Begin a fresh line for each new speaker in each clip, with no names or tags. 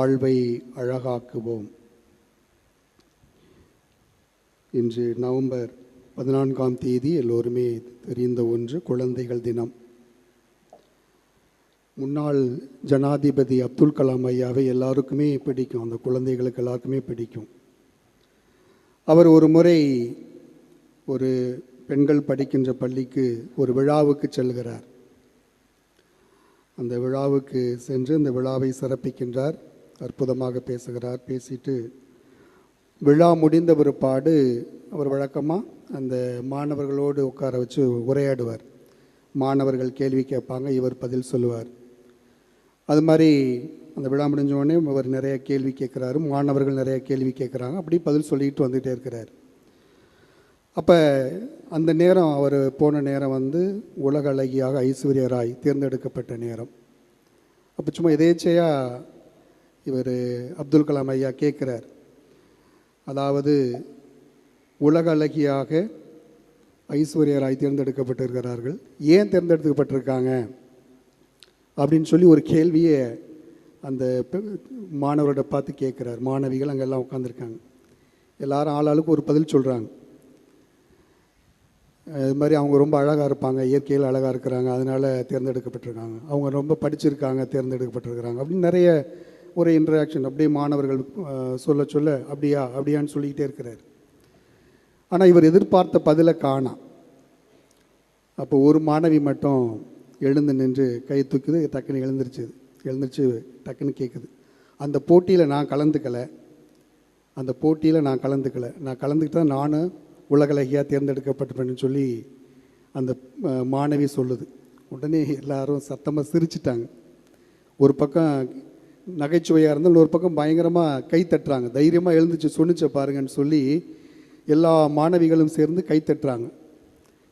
வாழ்வை அழகாக்குவோம். இன்று நவம்பர் பதினான்காம் தேதி எல்லோருமே தெரிந்த ஒன்று குழந்தைகள் தினம். முன்னாள் ஜனாதிபதி அப்துல் கலாம் ஐயாவை எல்லாருக்குமே பிடிக்கும். அந்த குழந்தைகளுக்கு எல்லாருக்குமே பிடிக்கும். அவர் ஒரு முறை ஒரு பெண்கள் படிக்கின்ற பள்ளிக்கு ஒரு விழாவுக்கு செல்கிறார். அந்த விழாவுக்கு சென்று இந்த விழாவை சிறப்பிக்கின்றார். அற்புதமாக பேசுகிறார் பேசிட்டு விழா முடிந்த பிற்பாடு அவர் வழக்கமாக அந்த மாணவர்களோடு உட்கார வச்சு உரையாடுவார். மாணவர்கள் கேள்வி கேட்பாங்க இவர் பதில் சொல்லுவார். அது மாதிரி அந்த விழா முடிஞ்சோடனே அவர் நிறைய கேள்வி கேட்குறாரு மாணவர்கள் நிறைய கேள்வி கேட்குறாங்க அப்படி பதில் சொல்லிட்டு வந்துகிட்டே இருக்கிறார். அப்போ அந்த நேரம் அவர் போன நேரம் வந்து உலக அழகியாக ஐஸ்வர்யா ராய் தேர்ந்தெடுக்கப்பட்ட நேரம். அப்போ சும்மா எதேச்சையாக இவர் அப்துல் கலாம் ஐயா கேட்குறார். அதாவது உலக அழகியாக ஐஸ்வர்யா ராய் தேர்ந்தெடுக்கப்பட்டிருக்கிறார்கள். ஏன் தேர்ந்தெடுக்கப்பட்டிருக்காங்க? அப்படின்னு சொல்லி ஒரு கேள்வியை அந்த மாணவரோட பார்த்து கேட்குறார். மாணவிகள் அங்கே எல்லாம் உட்காந்துருக்காங்க எல்லாரும் ஆளாளுக்கு ஒரு பதில் சொல்கிறாங்க இது மாதிரி அவங்க ரொம்ப அழகாக இருப்பாங்க. இயற்கையில் அழகாக இருக்கிறாங்க. அதனால் தேர்ந்தெடுக்கப்பட்டிருக்காங்க. அவங்க ரொம்ப படிச்சிருக்காங்க தேர்ந்தெடுக்கப்பட்டிருக்கிறாங்க. அப்படின்னு நிறைய ஒரு இன்ட்ராக்ஷன் அப்படியே மாணவர்கள் சொல்ல சொல்ல அப்படியா அப்படியான்னு சொல்லிக்கிட்டே இருக்கிறார். ஆனால் இவர் எதிர்பார்த்த பதிலை காணா. அப்போ ஒரு மாணவி மட்டும் எழுந்து நின்று கை தூக்குது டக்குன்னு எழுந்துருச்சு எழுந்திருச்சு டக்குன்னு கேட்குது அந்த போட்டியில் நான் கலந்துக்கலை. அந்த போட்டியில் நான் கலந்துக்கலை. நான் கலந்துக்கிட்டா நானும் உலகலகியாக தேர்ந்தெடுக்கப்பட்டிருப்பேன்னு சொல்லி அந்த மாணவி சொல்லுது. உடனே எல்லாரும் சத்தமாக சிரிச்சிட்டாங்க. ஒரு பக்கம் நகைச்சுவையாக இருந்தால் ஒரு பக்கம் பயங்கரமாக கை தட்டுறாங்க. தைரியமாக எழுந்துச்சு சொன்னிச்ச பாருங்கன்னு சொல்லி எல்லா மாணவிகளும் சேர்ந்து கை தட்டுறாங்க.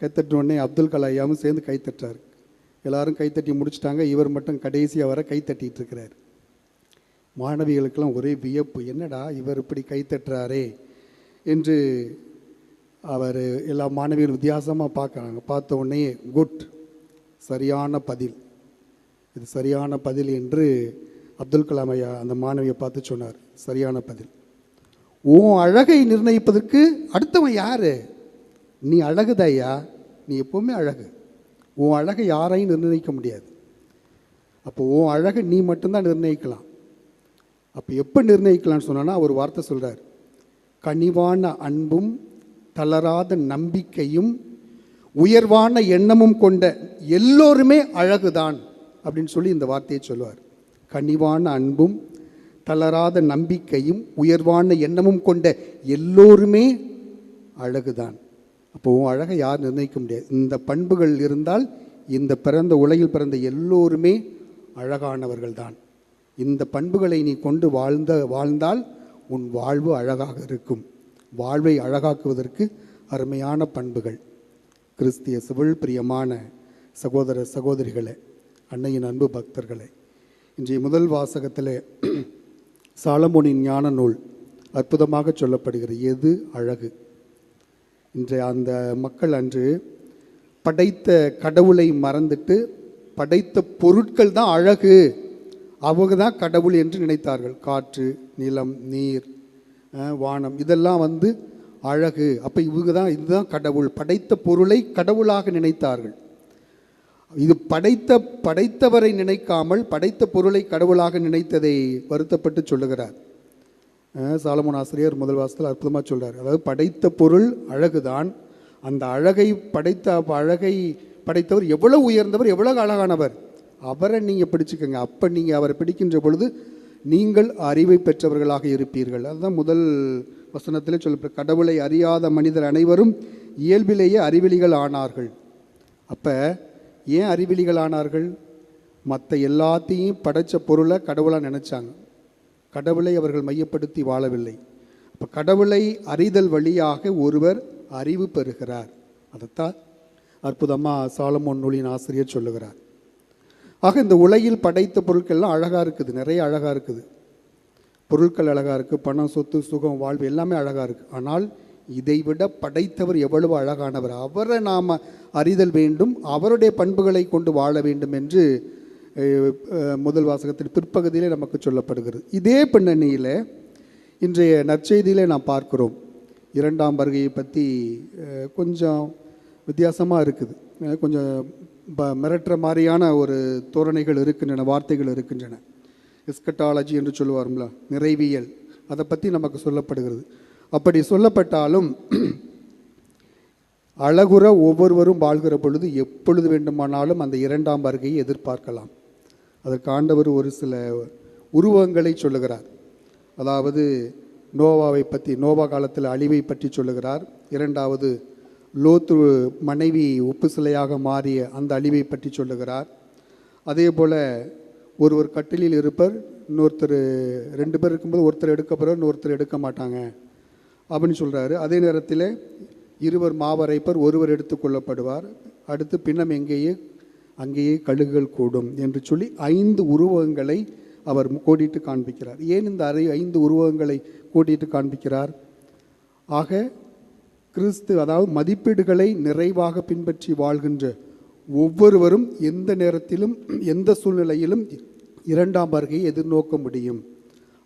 கைத்தட்டின உடனே அப்துல் கலாம் ஐயாவும் சேர்ந்து கை தட்டுறாரு. எல்லாரும் கைத்தட்டி முடிச்சிட்டாங்க. இவர் மட்டும் கடைசியாக வர கை தட்டிகிட்டு இருக்கிறார். மாணவிகளுக்கெல்லாம் ஒரே வியப்பு. என்னடா இவர் இப்படி கை தட்டுறாரே என்று அவர் எல்லா மாணவிகளும் வித்தியாசமாக பார்க்குறாங்க. பார்த்த உடனே குட். சரியான பதில். இது சரியான பதில் என்று அப்துல் கலாம் ஐயா அந்த மாணவியை பார்த்து சொன்னார். சரியான பதில். உன் அழகை நிர்ணயிப்பதற்கு அடுத்தவன் யார்? நீ அழகுதையா நீ எப்போவுமே அழகு. உன் அழகை யாரையும் நிர்ணயிக்க முடியாது. அப்போ உன் அழகை நீ மட்டும்தான் நிர்ணயிக்கலாம். அப்போ எப்போ நிர்ணயிக்கலாம்னு சொன்னால் ஒரு வார்த்தை சொல்கிறார் கனிவான அன்பும் தளராத நம்பிக்கையும் உயர்வான எண்ணமும் கொண்ட எல்லோருமே அழகுதான் அப்படின்னு சொல்லி இந்த வார்த்தையை சொல்லுவார். கனிவான அன்பும் தளராத நம்பிக்கையும் உயர்வான எண்ணமும் கொண்ட எல்லோருமே அழகுதான். அப்போ அழகை யார் நிர்ணயிக்க முடியாது. இந்த பண்புகள் இருந்தால் இந்த பிறந்த உலகில் பிறந்த எல்லோருமே அழகானவர்கள் தான் இந்த பண்புகளை நீ கொண்டு வாழ்ந்த வாழ்ந்தால் உன் வாழ்வு அழகாக இருக்கும். வாழ்வை அழகாக்குவதற்கு அருமையான பண்புகள். கிறிஸ்திய சிவில் பிரியமான சகோதர சகோதரிகளே அன்னையின் அன்பு பக்தர்களே இன்றைய முதல் வாசகத்திலே சாலமோனின் ஞான நூல் அற்புதமாக சொல்லப்படுகிறது. எது அழகு? இன்றைய அந்த மக்கள் அன்று படைத்த கடவுளை மறந்துட்டு படைத்த பொருட்கள் தான் அழகு. அவங்க தான் கடவுள் என்று நினைத்தார்கள். காற்று நிலம் நீர் வானம் இதெல்லாம் வந்து அழகு. அப்போ இவங்க தான் இதுதான் கடவுள். படைத்த பொருளை கடவுளாக நினைத்தார்கள். இது படைத்த படைத்தவரை நினைக்காமல் படைத்த பொருளை கடவுளாக நினைத்ததை வருத்தப்பட்டு சொல்லுகிறார். சாலமோன் ஆசிரியர் முதல் வாசத்தில் அற்புதமாக சொல்கிறார் அதாவது படைத்த பொருள் அழகுதான். அந்த அழகை படைத்த அழகை படைத்தவர் எவ்வளவு உயர்ந்தவர் எவ்வளவு அழகானவர். அவரை நீங்கள் பிடிச்சிக்கோங்க. அப்போ நீங்கள் அவரை பிடிக்கின்ற பொழுது நீங்கள் அறிவை பெற்றவர்களாக இருப்பீர்கள். அதுதான் முதல் வசனத்திலே சொல்ல கடவுளை அறியாத மனிதர் அனைவரும் இயல்பிலேயே அறிவிலிகள் ஆனார்கள். அப்போ ஏன் அறிவிலிகளானார்கள்? மற்ற எல்லாத்தையும் படைச்ச பொருளை கடவுளாக நினச்சாங்க. கடவுளை அவர்கள் மையப்படுத்தி வாழவில்லை. அப்போ கடவுளை அறிதல் வழியாக ஒருவர் அறிவு பெறுகிறார். அதைத்தான் அற்புதமாக சாலமோன் நூலின் ஆசிரியர் சொல்லுகிறார். ஆக இந்த உலகில் படைத்த பொருட்கள்லாம் அழகாக இருக்குது. நிறைய அழகாக இருக்குது. பொருட்கள் அழகாக இருக்குது பணம் சொத்து சுகம் வாழ்வு எல்லாமே அழகாக இருக்குது ஆனால் இதைவிட படைத்தவர் எவ்வளவு அழகானவர். அவரை நாம் அறிதல் வேண்டும் அவருடைய பண்புகளை கொண்டு வாழ வேண்டும் என்று முதல் வாசகத்தின் பிற்பகுதியிலே நமக்கு சொல்லப்படுகிறது. இதே பின்னணியில் இன்றைய நற்செய்தியிலே நாம் பார்க்கிறோம். இரண்டாம் வருகையை பற்றி கொஞ்சம் வித்தியாசமாக இருக்குது. கொஞ்சம் ப மிரட்டுற மாதிரியான ஒரு தோரணைகள் இருக்கின்றன வார்த்தைகள் இருக்கின்றன. எஸ்கட்டாலஜி என்று சொல்லுவார்களா நிறைவியல். அதை பற்றி நமக்கு சொல்லப்படுகிறது. அப்படி சொல்லப்பட்டாலும் அழகுற ஒவ்வொருவரும் வாழ்கிற பொழுது எப்பொழுது வேண்டுமானாலும் அந்த இரண்டாம் வருகையை எதிர்பார்க்கலாம். அதற்கு ஆண்டவர் ஒரு சில உருவங்களை சொல்லுகிறார். அதாவது நோவாவை பற்றி நோவா காலத்தில் அழிவை பற்றி சொல்லுகிறார். இரண்டாவது லோத்து மனைவி உப்பு சிலையாக மாறிய அந்த அழிவை பற்றி சொல்லுகிறார். அதே போல் ஒருவர் கட்டிலில் இருப்பர் இன்னொருத்தர் ரெண்டு பேர் இருக்கும்போது ஒருத்தர் எடுக்க இன்னொருத்தர் எடுக்க மாட்டாங்க. அப்படின்னு சொல்கிறாரு அதே நேரத்தில் இருவர் மாவரைப்பர் ஒருவர் எடுத்துக்கொள்ளப்படுவார் அடுத்து பின்னம் எங்கேயே அங்கேயே கழுகுகள் கூடும் என்று சொல்லி ஐந்து உருவகங்களை அவர் கோடிட்டு காண்பிக்கிறார். ஏன் இந்த அறை ஐந்து உருவகங்களை கூட்டிட்டு காண்பிக்கிறார்? ஆக கிறிஸ்து அதாவது மதிப்பீடுகளை நிறைவாக பின்பற்றி வாழ்கின்ற ஒவ்வொருவரும் எந்த நேரத்திலும் எந்த சூழ்நிலையிலும் இரண்டாம் வருகையை எதிர்நோக்க முடியும்.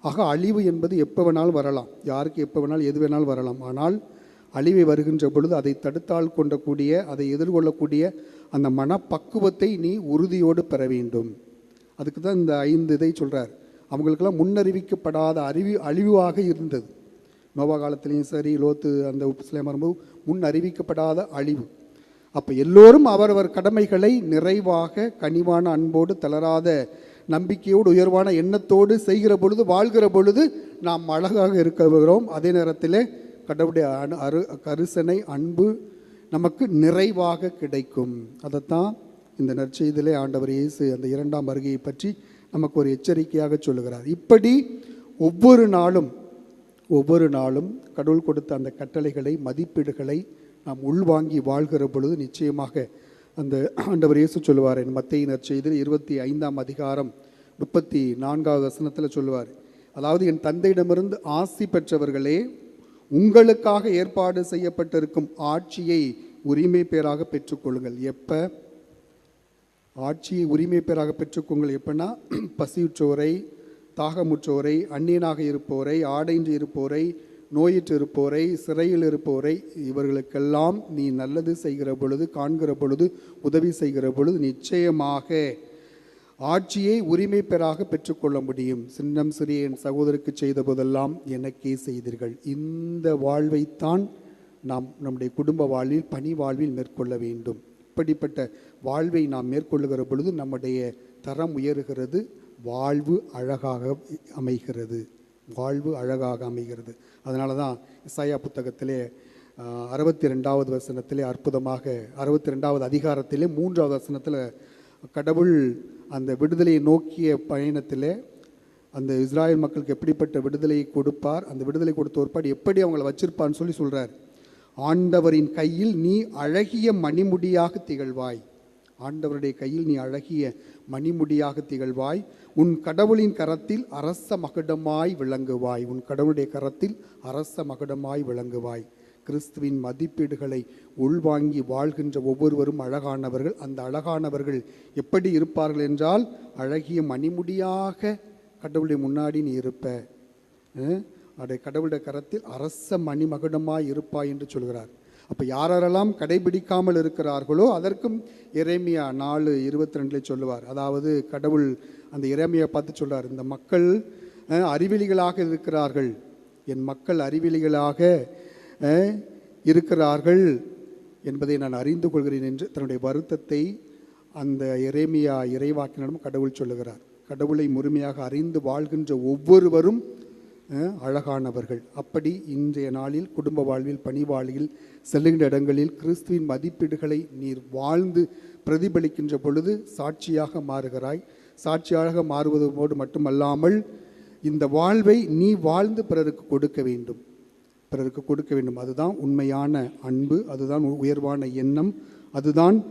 ஆக அழிவு என்பது எப்போ வேணாலும் வரலாம். யாருக்கு எப்போ வேணாலும் எது வேணாலும் வரலாம். ஆனால் அழிவை வருகின்ற பொழுது அதை தடுத்தால் கொண்டக்கூடிய அதை எதிர்கொள்ளக்கூடிய அந்த மனப்பக்குவத்தை நீ உறுதியோடு பெற வேண்டும். அதுக்கு தான் இந்த ஐந்து இதை சொல்கிறார் அவங்களுக்கெல்லாம் முன்னறிவிக்கப்படாத அறிவி அழிவாக இருந்தது. நோவா காலத்திலையும் சரி லோத்து அந்த உப்புசிலையும் வரும்போது முன் அறிவிக்கப்படாத அழிவு. அப்போ எல்லோரும் அவரவர் கடமைகளை நிறைவாக கனிவான அன்போடு தளராத நம்பிக்கையோடு உயர்வான எண்ணத்தோடு செய்கிற பொழுது வாழ்கிற பொழுது நாம் அழகாக இருக்கிறோம் அதே நேரத்தில் கடவுளுடைய அணு அரு கரிசனை அன்பு நமக்கு நிறைவாக கிடைக்கும். அதைத்தான் இந்த நற்செய்தியிலே ஆண்டவர் இயேசு அந்த இரண்டாம் வருகையை பற்றி நமக்கு ஒரு எச்சரிக்கையாக சொல்லுகிறார். இப்படி ஒவ்வொரு நாளும் ஒவ்வொரு நாளும் கடவுள் கொடுத்த அந்த கட்டளைகளை மதிப்பீடுகளை நாம் உள்வாங்கி வாழ்கிற பொழுது நிச்சயமாக அந்த ஆண்டவர் இயேசு சொல்லுவார் என் மத்தையினர் நற்செய்தியில் இருபத்தி ஐந்தாம் அதிகாரம் முப்பத்தி நான்காவது வசனத்தில் சொல்லுவார். அதாவது என் தந்தையிடமிருந்து ஆசி பெற்றவர்களே உங்களுக்காக ஏற்பாடு செய்யப்பட்டிருக்கும் ஆட்சியை உரிமை பேராக பெற்றுக்கொள்ளுங்கள். எப்போ? ஆட்சியை உரிமை பேராக பெற்றுக்கொள்ளுங்கள். எப்படின்னா பசியுற்றோரை தாகமுற்றோரை அந்நியனாக இருப்போரை ஆடைந்து இருப்போரை நோயிற்று இருப்போரை சிறையில் இருப்போரை இவர்களுக்கெல்லாம் நீ நல்லது செய்கிற பொழுது காண்கிற பொழுது உதவி செய்கிற பொழுது நிச்சயமாக ஆட்சியை உரிமை பெறாக பெற்றுக்கொள்ள முடியும். சின்னம் சிறிய என் சகோதரருக்கு செய்த போதெல்லாம் எனக்கே செய்தீர்கள். இந்த வாழ்வைத்தான் நாம் நம்முடைய குடும்ப வாழ்வில் பணி வாழ்வில் மேற்கொள்ள வேண்டும். இப்படிப்பட்ட வாழ்வை நாம் மேற்கொள்ளுகிற பொழுது நம்முடைய தரம் உயருகிறது வாழ்வு அழகாக அமைகிறது. வாழ்வு அழகாக அமைகிறது. அதனால தான் இசாயா புத்தகத்திலே அறுபத்தி ரெண்டாவது வசனத்திலே அற்புதமாக அறுபத்தி ரெண்டாவது அதிகாரத்திலே மூன்றாவது வசனத்தில் கடவுள் அந்த விடுதலையை நோக்கிய பயணத்திலே அந்த இஸ்ராயல் மக்களுக்கு எப்படிப்பட்ட விடுதலையை கொடுப்பார் அந்த விடுதலை கொடுத்த ஒருபாடு எப்படி அவங்கள வச்சிருப்பான்னு சொல்லி சொல்கிறார் ஆண்டவரின் கையில் நீ அழகிய மணிமுடியாக திகழ்வாய். ஆண்டவருடைய கையில் நீ அழகிய மணிமுடியாக திகழ்வாய். உன் கடவுளின் கரத்தில் அரச மகுடமாய் விளங்குவாய். உன் கடவுளுடைய கரத்தில் அரச மகுடமாய் விளங்குவாய். கிறிஸ்துவின் மதிப்பீடுகளை உள்வாங்கி வாழ்கின்ற ஒவ்வொருவரும் அழகானவர்கள். அந்த அழகானவர்கள் எப்படி இருப்பார்கள் என்றால் அழகிய மணிமுடியாக கடவுளுடைய முன்னாடி நீ இருப்ப. அதை கடவுளுடைய கரத்தில் அரச மணிமகுடமாய் இருப்பாய் என்று சொல்கிறார். அப்போ யாரெல்லாம் கடைபிடிக்காமல் இருக்கிறார்களோ அதற்கும் இறைமையா நாலு இருபத்தி ரெண்டில் சொல்லுவார். அதாவது கடவுள் அந்த இறைமையை பார்த்து சொல்கிறார் இந்த மக்கள் அறிவிலிகளாக இருக்கிறார்கள். என் மக்கள் அறிவிலிகளாக இருக்கிறார்கள் என்பதை நான் அறிந்து கொள்கிறேன் என்று தன்னுடைய வருத்தத்தை அந்த எரேமியா இறைவாக்கினிடம் கடவுள் சொல்லுகிறார். கடவுளை முழுமையாக அறிந்து வாழ்கின்ற ஒவ்வொருவரும் அழகானவர்கள். அப்படி இன்றைய நாளில் குடும்ப வாழ்வில் பணி வாழ்வில் செல்லுகின்ற இடங்களில் கிறிஸ்துவின் மதிப்பீடுகளை நீர் வாழ்ந்து பிரதிபலிக்கின்ற பொழுது சாட்சியாக மாறுகிறாய். சாட்சியாக மாறுவதோடு மட்டுமல்லாமல் இந்த வாழ்வை நீ வாழ்ந்து பிறருக்கு கொடுக்க வேண்டும். பிறருக்கு கொடுக்க வேண்டும். அதுதான் உண்மையான அன்பு அதுதான் உயர்வான எண்ணம் அதுதான்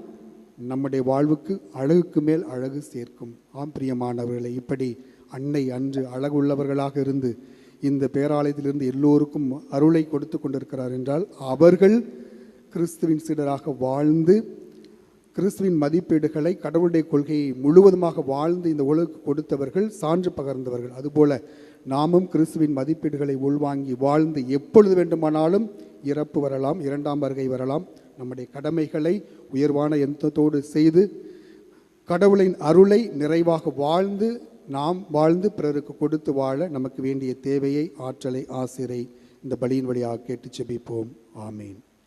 நம்முடைய வாழ்வுக்கு அழகுக்கு மேல் அழகு சேர்க்கும். ஆம் பிரியமானவர்களை இப்படி அன்னை அன்று அழகுள்ளவர்களாக இருந்து இந்த பேராலயத்திலிருந்து எல்லோருக்கும் அருளை கொடுத்து கொண்டிருக்கிறார் என்றால் அவர்கள் கிறிஸ்துவின் சீடராக வாழ்ந்து கிறிஸ்துவின் மதிப்பீடுகளை கடவுளுடைய கொள்கையை முழுவதுமாக வாழ்ந்து இந்த உலகுக்கு கொடுத்தவர்கள் சான்று பகர்ந்தவர்கள். அதுபோல நாமும் கிறிஸ்துவின் மதிப்பீடுகளை உள்வாங்கி வாழ்ந்து எப்பொழுது வேண்டுமானாலும் இறப்பு வரலாம் இரண்டாம் வருகை வரலாம். நம்முடைய கடமைகளை உயர்வான எந்தத்தோடு செய்து கடவுளின் அருளை நிறைவாக வாழ்ந்து நாம் வாழ்ந்து பிறருக்கு கொடுத்து வாழ நமக்கு வேண்டிய தேவையை ஆற்றலை ஆசிரை இந்த பலியின் வழியாக கேட்டு செபிப்போம். ஆமீன்.